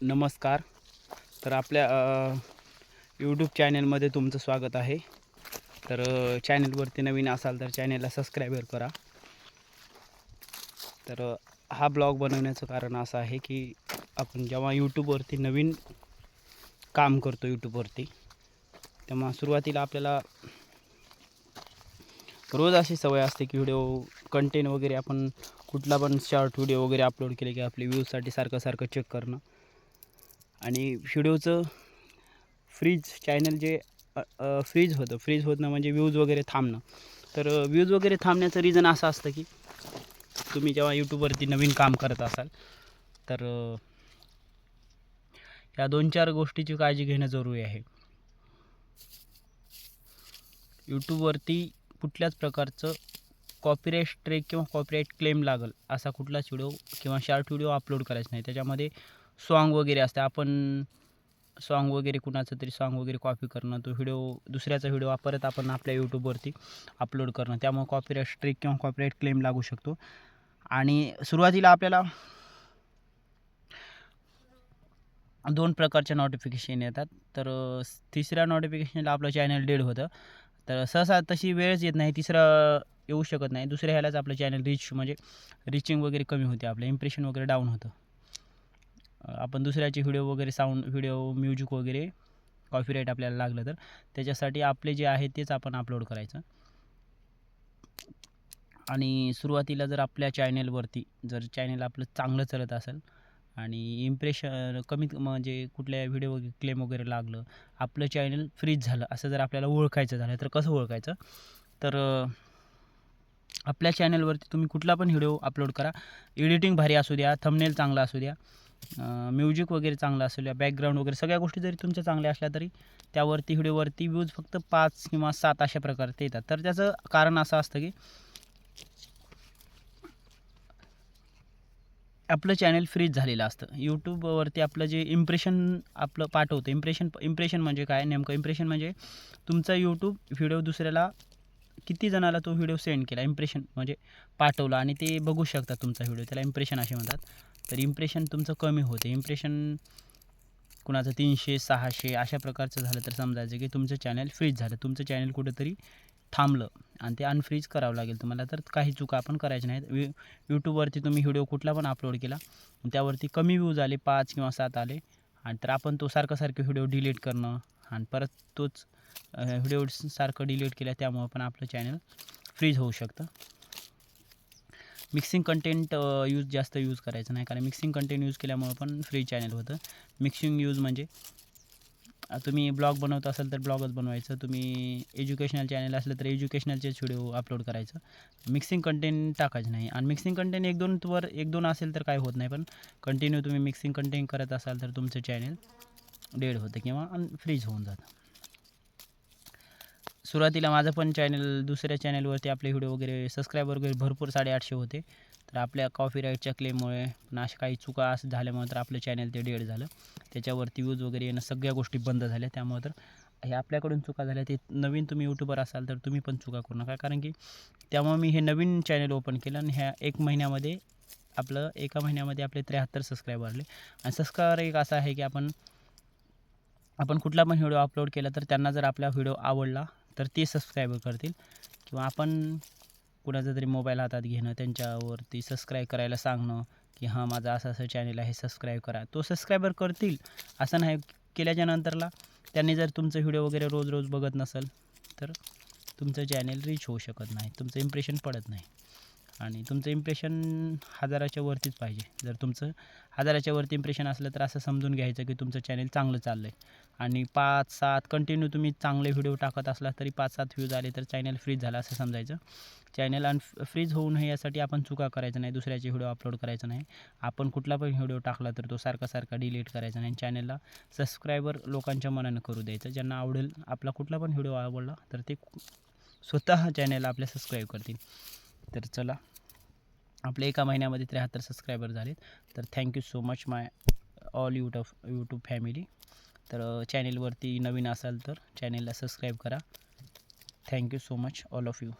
नमस्कार. तर आपल्या यूट्यूब चॅनलमध्ये तुमचं स्वागत आहे. तर चॅनलवरती नवीन असाल तर चॅनलला सबस्क्राईबर करा. तर हा ब्लॉग बनवण्याचं कारण असं आहे की आपण जेव्हा यूट्यूबवरती नवीन काम करतो यूट्यूबवरती तेव्हा सुरुवातीला आपल्याला रोज अशी सवय असते की व्हिडिओ कंटेंट वगैरे आपण कुठला पण शॉर्ट व्हिडिओ वगैरे अपलोड केले की आपले व्ह्यूजसाठी सारखं सारखं चेक करणं. आणि व्हिडिओचं फ्रीज चॅनल जे फ्रीज होतं. फ्रीज होतं म्हणजे व्ह्यूज वगैरे थांबणं. तर व्ह्यूज वगैरे थांबण्याचं रिझन असं असतं की तुम्ही जेव्हा यूट्यूबवरती नवीन काम करत असाल तर या दोन चार गोष्टीची काळजी घेणं जरुरी आहे. यूट्यूबवरती कुठल्याच प्रकारचं कॉपीराईट स्ट्रेक किंवा कॉपीराईट क्लेम लागल असा कुठलाच व्हिडिओ किंवा शॉर्ट व्हिडिओ अपलोड करायचा नाही. त्याच्यामध्ये सॉन्ग वगैरे असते. आपण सॉन्ग वगैरे कुणाचं तरी सॉन्ग वगैरे कॉपी करणं तो व्हिडिओ दुसऱ्याचा व्हिडिओ वापरत आपण आपल्या यूट्यूबवरती अपलोड करणं. त्यामुळे कॉपीराईट स्ट्रिक किंवा कॉपीराईट क्लेम लागू शकतो. आणि सुरुवातीला आपल्याला दोन प्रकारच्या नोटिफिकेशन येतात. तर तिसऱ्या नोटिफिकेशनला आपलं चॅनल डेड होतं. तर सहसा तशी वेळच येत नाही. तिसरं येऊ शकत नाही. दुसऱ्या ह्यालाच आपलं चॅनल रिच म्हणजे रिचिंग वगैरे कमी होते. आपलं इम्प्रेशन वगैरे डाऊन होतं. आपण दुसऱ्याचे व्हिडिओ वगैरे साऊंड व्हिडिओ म्युझिक वगैरे कॉपीराईट आपल्याला लागलं तर त्याच्यासाठी आपले जे आहे तेच आपण अपलोड करायचं. आणि सुरुवातीला जर आपल्या चॅनेलवरती जर चॅनेल आपलं चांगलं चालत असेल आणि इम्प्रेशन कमीत म्हणजे कुठल्या व्हिडिओ क्लेम वगैरे लागलं आपलं चॅनल फ्रीज झालं असं जर आपल्याला ओळखायचं झालं तर कसं ओळखायचं? तर आपल्या चॅनलवरती तुम्ही कुठला पण व्हिडिओ अपलोड करा. एडिटिंग भारी असू द्या थंबनेल चांगला असू द्या. म्युझिक वगैरे चांगलं असेल बॅकग्राऊंड वगैरे सगळ्या गोष्टी जरी तुमच्या चांगल्या असल्या तरी त्यावरती व्हिडिओवरती व्ह्यूज फक्त पाच किंवा सात अशा प्रकारचे येतात. तर त्याचं कारण असं असतं की आपलं चॅनल फ्रीज झालेलं असतं. यूट्यूबवरती आपलं जे इम्प्रेशन आपलं पाठवतं इम्प्रेशन इम्प्रेशन म्हणजे काय? नेमकं इम्प्रेशन म्हणजे तुमचा यूट्यूब व्हिडिओ दुसऱ्याला किती जणाला तो व्हिडिओ सेंड केला इम्प्रेशन म्हणजे पाठवला आणि ते बघू शकतात तुमचा व्हिडिओ त्याला इम्प्रेशन असे म्हणतात. तर इम्प्रेशन तुमचं कमी होते. इम्प्रेशन कुणाचं तीनशे सहाशे अशा प्रकारचं झालं तर समजायचं की तुमचं चॅनल फ्रीज झालं. तुमचं चॅनल कुठंतरी थांबलं आणि ते अनफ्रीज करावं लागेल तुम्हाला. तर काही चुका आपण करायच्या नाहीत. यू यूट्यूबवरती तुम्ही व्हिडिओ कुठला पण अपलोड केला आणि त्यावरती कमी व्ह्यूज आले पाच किंवा सात आले आणि तर आपण तो सारखं सारखं व्हिडिओ डिलीट करणं आणि परत तोच व्हिडिओ सारखं डिलीट केलं त्यामुळं पण आपलं चॅनल फ्रीज होऊ शकतं. मिक्सिंग कंटेंट यूज जास्त यूज करायचं नाही. कारण मिक्सिंग कंटेंट यूज केल्यामुळं पण फ्री चॅनल होतं. मिक्सिंग यूज म्हणजे तुम्ही ब्लॉग बनवत असाल तर ब्लॉगच बनवायचं. तुम्ही एज्युकेशनल चॅनल असलं तर एज्युकेशनलचेच व्हिडिओ अपलोड करायचं. मिक्सिंग कंटेंट टाकायचं नाही. आणि मिक्सिंग कंटेंट एक दोन वर एक दोन असेल तर काय होत नाही. पण कंटिन्यू तुम्ही मिक्सिंग कंटेंट करत असाल तर तुमचं चॅनल डेड होतं किंवा फ्रीज होऊन जातं. सुरुवातीला माझं पण चॅनल दुसऱ्या चॅनलवरती आपले व्हिडिओ वगैरे सबस्क्रायबर वगैरे भरपूर साडेआठशे होते. तर आपल्या कॉपीराईटच्या क्लेममुळे पण अशा काही चुका असं झाल्यामुळे तर आपलं चॅनल ते डेड झालं. त्याच्यावरती व्ह्यूज वगैरे येणं सगळ्या गोष्टी बंद झाल्या. त्यामुळे तर हे आपल्याकडून चुका झाल्या. ते नवीन तुम्ही यूट्यूबर असाल तर तुम्ही पण चुका करू नका. कारण की त्यामुळे मी हे नवीन चॅनल ओपन केलं आणि ह्या एक महिन्यामध्ये आपलं एका महिन्यामध्ये आपले त्र्याहत्तर सबस्क्रायबर आले. आणि सबस्क्रायबर एक असा आहे की आपण आपण कुठला पण व्हिडिओ अपलोड केला तर त्यांना जर आपला व्हिडिओ आवडला तर ते सबस्क्राईब करतील. किंवा आपण कुणाचा तरी मोबाईल हातात घेणं त्यांच्यावरती सबस्क्राईब करायला सांगणं की हां माझं असं असं चॅनल आहे सबस्क्राईब करा. तो सबस्क्रायबर करतील असं नाही केल्याच्या नंतरला त्यांनी जर तुमचं व्हिडिओ वगैरे रोज रोज बघत नसेल तर तुमचं चॅनल रीच होऊ शकत नाही. तुमचं इम्प्रेशन पडत नाही. आणि तुमचं इम्प्रेशन हजाराच्या वरतीच पाहिजे. जर तुमचं हजाराच्या वरती इम्प्रेशन असलं तर असं समजून घ्यायचं की तुमचं चॅनल चांगलं चाललं आहे आणि पाच सात कंटिन्यू तुम्ही चांगले व्हिडिओ टाकत असला तरी पाच सात व्ह्यूज आले तर चॅनल फ्रीज झालं असं समजायचं. चॅनल अन फ्रीज होऊ नये यासाठी आपण चुका करायचं नाही दुसऱ्याचे व्हिडिओ अपलोड करायचं नाही. आपण कुठला पण व्हिडिओ टाकला तर तो सारखा सारखा डिलीट करायचा नाही. चॅनलला सबस्क्रायबर लोकांच्या मनानं करू द्यायचं. ज्यांना आवडेल आपला कुठला पण व्हिडिओ आवडला तर ते स्वतः चॅनलला आपल्या सबस्क्राईब करतील. तर चला आपले एका महिन्यामध्ये त्र्याहत्तर सबस्क्रायबर झालेत. तर thank you so much my all YouTube YouTube family तर चॅनेलवरती नवीन असाल तर चॅनेलला सबस्क्राईब करा. Thank you so much all of you